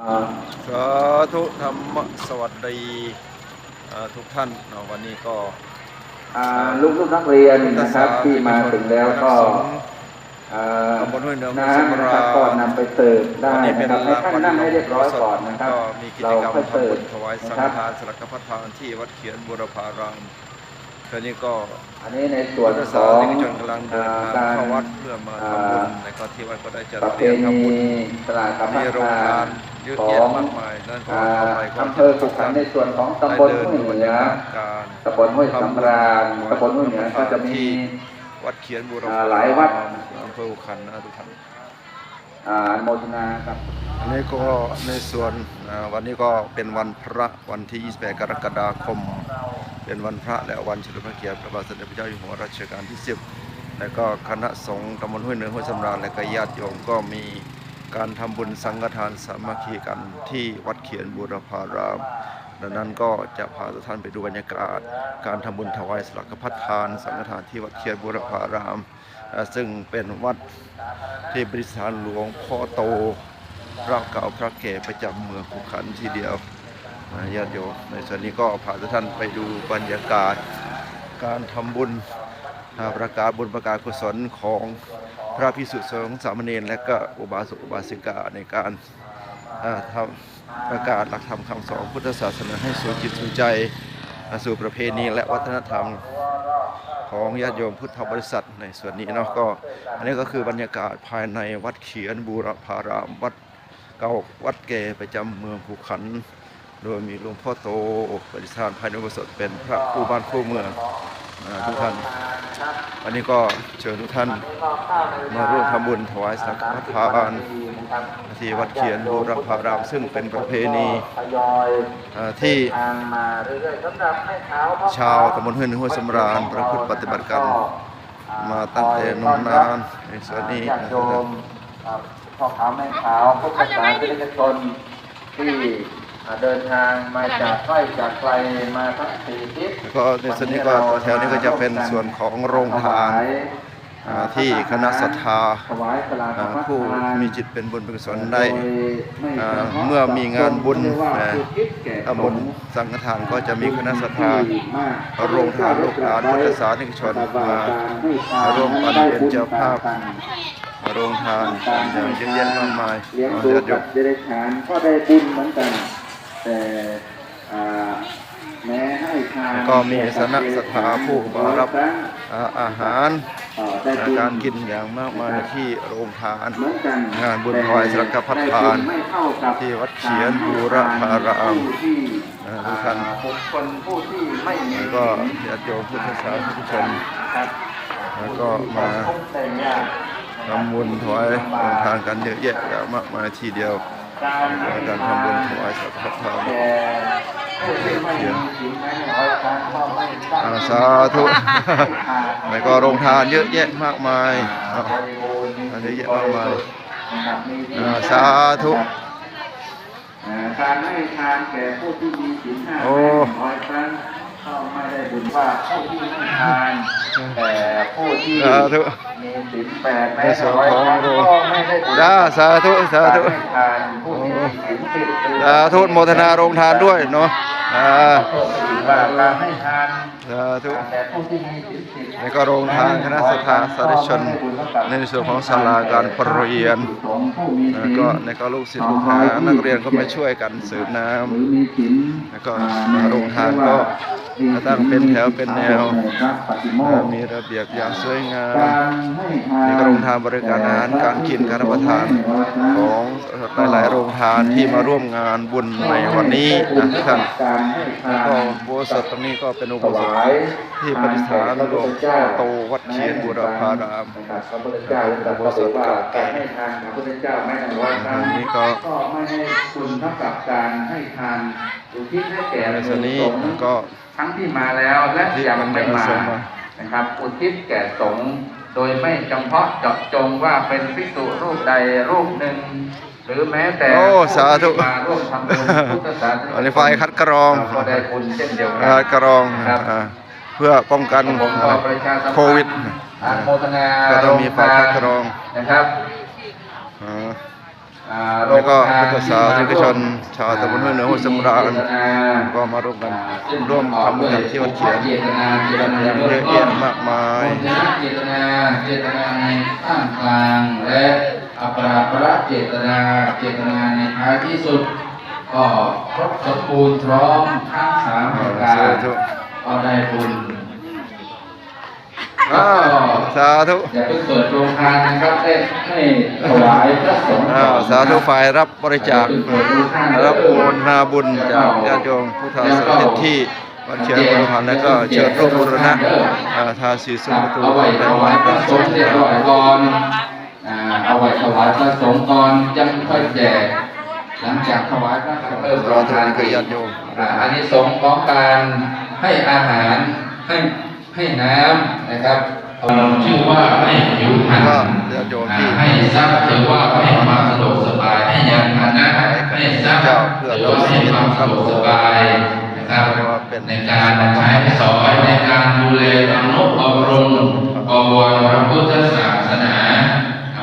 อ่าสาธุธรรมสวัสดีอ่าทุกท่านเนาะวันนี้ก็อ่าลูกลูกนักเรียนนะครับที่มาถึงแล้วก็อ่าตำบลห้วยเหนือน้ำนะครับก็นำไปเสิร์ฟได้วันนี้เป็นะนครับให้ท่านนั่งให้เรียบร้อยก่อนนะครับก็มีกิจเรากรรมค่อยทำเสิร์บุฟญถวายนะสังคฆรับทานสลักพัฒทานที่วัดเขียนบุรพารามคราวนี้ก็อันนี้ในส่วนพุทธขศาอสงนิกชนกำลังเดินอ่าทางการเข้าวัดเพื่อมาทำบุญในก็ที่วัดก็ได้จัดประเพเตรียมทำบุณีญตลาดกับมีโรงทาน เยอะแยะมากมายนั่นก็อ่าทำไปก็อำเภอสุขันธ์ในส่วนของตำบลห้วยเหนือการตำบลห้วยสำราญตำบลห้วยเหนือก็จะมีวัดเขียนบุรอ่าพาหลายวัดอำเภออุคันนะทุกท่านอ่าอนุโมทนากับอันนี้ก็ในส่วนอ่าวันนี้ก็เป็นวันพระวันที่ 28 กรกฎาคม เป็นวันพระและวันเฉลิมพระเกียรติพระบาทสมเด็จพระเจ้าอยู่หัวรัชกาลที่ 10 และก็คณะสงฆ์ตำบลห้วยเหนือห้วยสำราญและก็ญาติโยมก็มี การทำบุญสังฆทานสามัคคีกันที่วัดเขียนบูรพาราม ดังนั้นก็จะพาทุกท่านไปดูบรรยากาศ การทำบุญถวายสลักพัฒทานสังฆทานที่วัดเขียนบูรพาราม ซึ่งเป็นวัดที่บริสถานหลวงพ่อโตพระเก่าพระแก่ประจำเมืองขุขันธ์ทีเดียวอ่าญาติโยมในส่วนนี้ก็พาทุกท่านไปดูบรรยากาศ การทำบุญประกาศบุญประกาศกุศลของ พระพิสุสงฆ์สามเณรและก็อุบาสกอุบาสิกาในการทำประกาศหลักธรรมคำสอนพุทธศาสนาให้สู่จิตสู่ใจสู่ประเพณีและวัฒนธรรมของญาติโยมพุทธบริษัทในส่วนนี้เนาะก็ อันนี้ก็คือบรรยากาศภายในวัดเขียนบูรพารามวัดเก่าวัดแก่ประจำเมืองภูขัน โดยมีหลวงพ่อโตปฏิสถานภายในอุโบสถเป็นพระคู่บ้านคู่เมืองทุกท่าน วันนี้ก็เชิญทุกท่านมาร่วมทำบุญถวายสังฆทานที่วัดเขียนบูรพารามซึ่งเป็นประเพณีที่ชาวตำบลห้วยเหนือห้วยสำราญประพฤติปฏิบัติกันมาตั้งแต่นมนานในส่วนนี้ญาติโยมอ่าพ่อค้าแม่ค้าผู้ประกอบการประชาชนที่ เดินทางมาจากใกล้จากไกลมาทั้งสี่ทิศแล้วก็ในส่วนนี้ก็แถวนี้ก็จะเป็นส่วนของโรงทานอ่าที่คณะศรัทธาถวายสลากอ่าพัฒผู้ทานมีจิตเป็นบุญเป็นกุศลได้โดยไม่อ่าฉพาะเมื่อมีงานบุญเรียกว่าอ่าอุทิศแก่ตำบลสังฆทานก็จะมีคณะศรัทธาที่มากโรงทานลูกหลานพุทธศาสนิกชนมาร่วมกันเป็นเจ้าภาพมาโรงทานอย่างเยอะแยะมากมายเลี้ยงอ่าดูญาติโยกับมเดรัจฉานก็ได้บุญเหมือนกัน แต่อ่าแม้ให้ทานก็มีสนะศรัทธาผู้มารับอ่าอาหารเอ่อได้อ่าบุญการกินอย่างมากมายที่โรงทานเหมือนกันงานบุญถวายสังฆพัฒทานแต่ได้บุญไม่เท่ากับที่วัดเขียนบูรพารามผู้ที่อ่าทุกท่านบุคคลผู้ที่ไม่มีแล้วก็ญาติโยมพุทธศาสนิกชนครับแล้วก็มาแต่งงานทำบุญถวายโรงทานกันเยอะแยะอย่างมากมายทีเดียว การในการทำบุญถวายสังฆทานแก่ผู้ที่ไม่มีศีลไม่ร้อยครั้งก็ไม่ตั้งอาสาธุแล้วก็โรงทานเยอะแยะมากมายอ่าบริบูรณ์มีอันนี้เยอะมากมายนะครับมีศีลอ่าสาธุอ่าการให้ทานแก่ผู้ที่มีศีลห้าโอ้ร้อยครั้ง ก็ไม่ได้บุญว่าผู้ที่ให้ทานแต่ผู้ที่สาธุมีศีลแปดแม้ในส่วนร้อยของครั้งโรงก็ไม่ได้บุญจ้าสาธุสาธุการให้ทานผู้ที่มีศีลสิบหรือสาธุโมทนาโรงทานด้วยเนาะ อ่าว่าการให้ทานสาธุแก่ผู้ที่มีศีลสิบแล้วก็โรงทานคณะศรัทธาสาธุชนในส่วนของศาลาการประเรียนแล้วก็ในก็ลูกศิษย์ลูกหานักเรียนก็มาช่วยกันเสริมน้ำหรือมีศีลแล้วก็โรงทานก็ตั้งเป็นแถวเป็นแนวอ่ามีระเบียบอย่างสวยงามนี่ก็โรงทาน บริการอาหารการกินการรับประทานของหลายๆโรงทานที่มาร่วมงานบุญในวันนี้นะทุกท่านแล้วก็อุโบสถตรงนี้ก็เป็นอุโบสถที่ปฏิสถานหลวงพ่อโตวัดเขียนบุรพารามนะครับพระพุทธเจ้าตรัสว่าการให้ทานของพระพุทธเจ้าไม่ร้อยครั้งอันนี้ก็ก็ไม่ให้คุณเท่ากับการให้ทานอุทิศให้แก่ในส่วนนี้สงฆ์ก็ทั้งที่มาแล้วและที่ยังไม่มาบรรดาสงฆ์มานะครับอุทิศแก่สงฆ์ โดยไม่จำเพาะเจาะจงว่าเป็นภิกษุรูปใดรูปหนึ่ง หรือแม้แต่โอ้สาธุผู้ที่มาร่วมทำบุญพุทธศาสนาอันนี้ไฟคัดกรอง เราก็ได้บุญเช่นเดียวกัคัดกรองครับ อ่าเพื่อป้องกัน ผมขอประชาสัมพันธ์โควิดอนุโมทนาก็ต้องมีไฟคัดกรอง นะครับอ่า อ่าแล้วก็โรงทานพุทธศาสนิกชนชาวตำบลห้วยเหนือห้วยสำราญ ก็มาร่วมกันร่วมทำบุญกันที่วัดเขียนเจตนาเจตกันนาอย่างเยอะแยะมากมายเจตนาเจตนาในท่ามกลาง และอัปราประเจตนาเจตนาในท้ายที่สุด ก็ครบสมบูรณ์พร้อมทั้งสามประกาสารธุก็ได้บุญอ้าวสาธุอย่าเพิ่งเปิดโรงทานนะครับให้ให้ถวายพระสงฆ์อ้าวสาธุฝ่ายรับบริจาคอย่เพิ่งเปิดโรงทานรับโอนนาบุญจากญาติโยมผู้ทาสถิตที่ วัดเชียงบุรพันธ์และก็เชิญร่วมบูรณะอ่าทาสีสุนประตูเอาไว้ถวายพระสงฆ์เรียบร้อยก่อนอ่าเอาไว้ถวายพระสงฆ์ก่อนยังค่อยแจกหลังจากถวายพระสงฆ์เริ่มรอทานกับญาติโยมอ่าอันนี้สงส์ของการให้อาหารให้ให้น้ำนะครับชื่อว่าให้ผิวพรรณก็ญาติโยมที่ให้ทรัพย์ถือว่าให้ความสะดวกสบายให้ยานพาหนะให้ทรัพย์ถือว่าให้ความสะดวกสบาย นะครับในการใช้สอยในการดูแลอนุบำรุงบวรพระพุทธศาสนา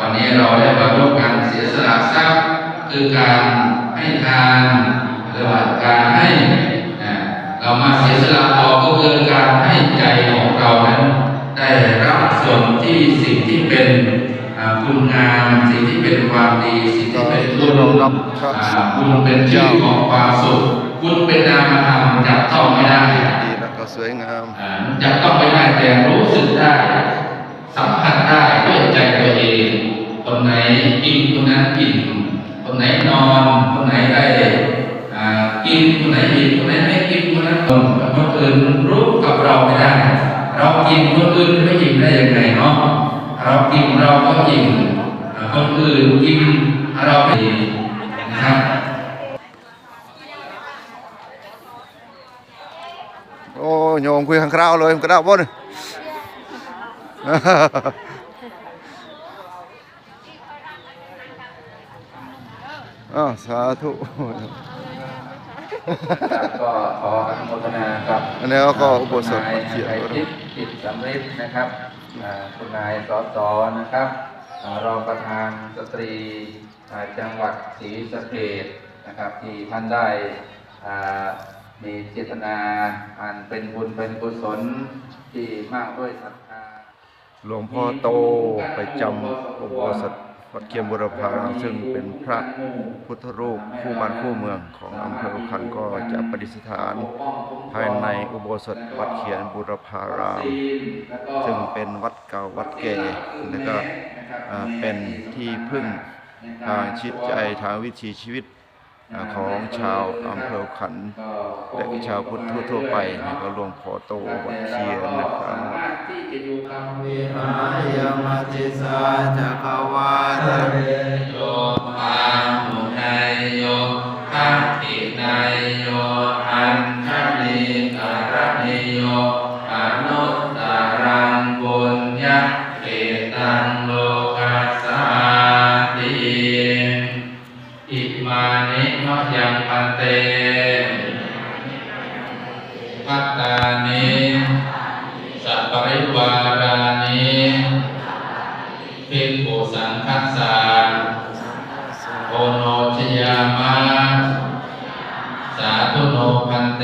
วันนี้เราได้มาร่วมกันเสียสละทรัพย์คือการให้ทานหรือว่าการให้นะเรามาเสียสละออกก็คือการให้ใจของเรานั้น ได้รับส่วนที่สิ่งที่เป็นอ่าคุณงามสิ่งที่เป็นความดีสิ่งที่เป็นคุณเรารับพระอ่าคุณเป็นชื่อของความสุข คุณเป็นนามธรรมจับต้องไม่ได้ดีแล้วก็สวยงามอ่าจับต้องไม่ได้แต่รู้สึกได้สัมผัสได้ด้วยใจตัวเองคนไหนกินคนนั้นกินคนไหนนอนคนไหนได้อ่ากินคนไหนอิ่มคนไหนไม่กินคนนั้นคนคนอื่นรู้กับเราไม่ได้ เรากินคนอื่นไม่อิ่มได้ยังไงเนาะเรากินเราก็อิ่มอ่าคนอื่นกินเราไม่อิ่มนะครับ โอ้โยมคุยข้างคราวเลยมันกระดาบบ่นอ้าวสาธุก็ขออนุโมทนากับอันนี้ก็อุโบสถคุณนายวัดเขียวไอทิพย์จิตสำริดนะครับอ่าคุณนายสอสอนะครับอ่ารองประธานสตรีอ่าจังหวัดศรีสะเกษนะครับที่ท่านได้อ่า มีเจตนาอันเป็นบุญเป็นกุศลที่มากด้วยศรัทธาหลวงพ่อโตไปจำอุโบสถวัดเคียมบุรพารามซึ่งเป็นพระพุทธรูปคู่บ้านคู่เมืองของอำเภออุคันก็จะประดิษฐานภายในอุโบสถวัดเขียนบุรพาราม ซึ่งเป็นวัดเก่าวัดแก่และก็อ่าเป็นที่พึ่งทางชิดใจทางวิถีชีวิตอ่า ของชาวอำเภอขันและชาวพุทธทั่วไปนี่ก็หลวงพ่อโตวัดเชียนนะครับที่จะอยู่กรรมเวรหายมัติสาจักวาทะโยอาหุนายโยทัตินายโยอัน ภิกขุสังคัสสาโอโนชยามะสาธุโนพันเต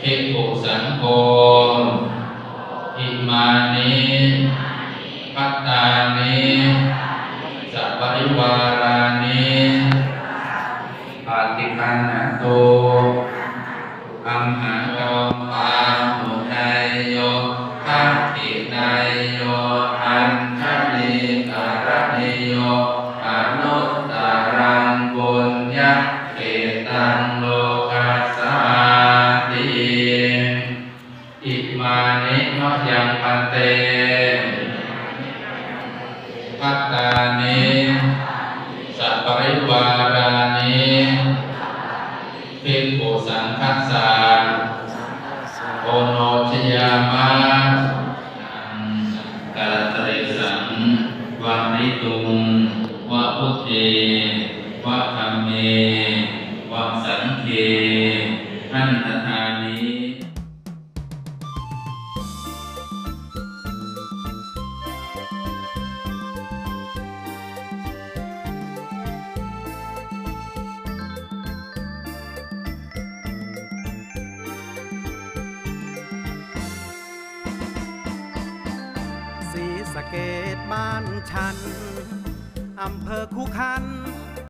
ภิกขุสังโฆอิมานิพัตตานิสัพปริวารานิปาติคันหะ โลกัสสาติอิมานิมะยังปันเตพัตตานิสัพปริวารานิภิกขุสังคัสสาโอโนชยามะ เกตบ้านฉัน อำเภอคูคัน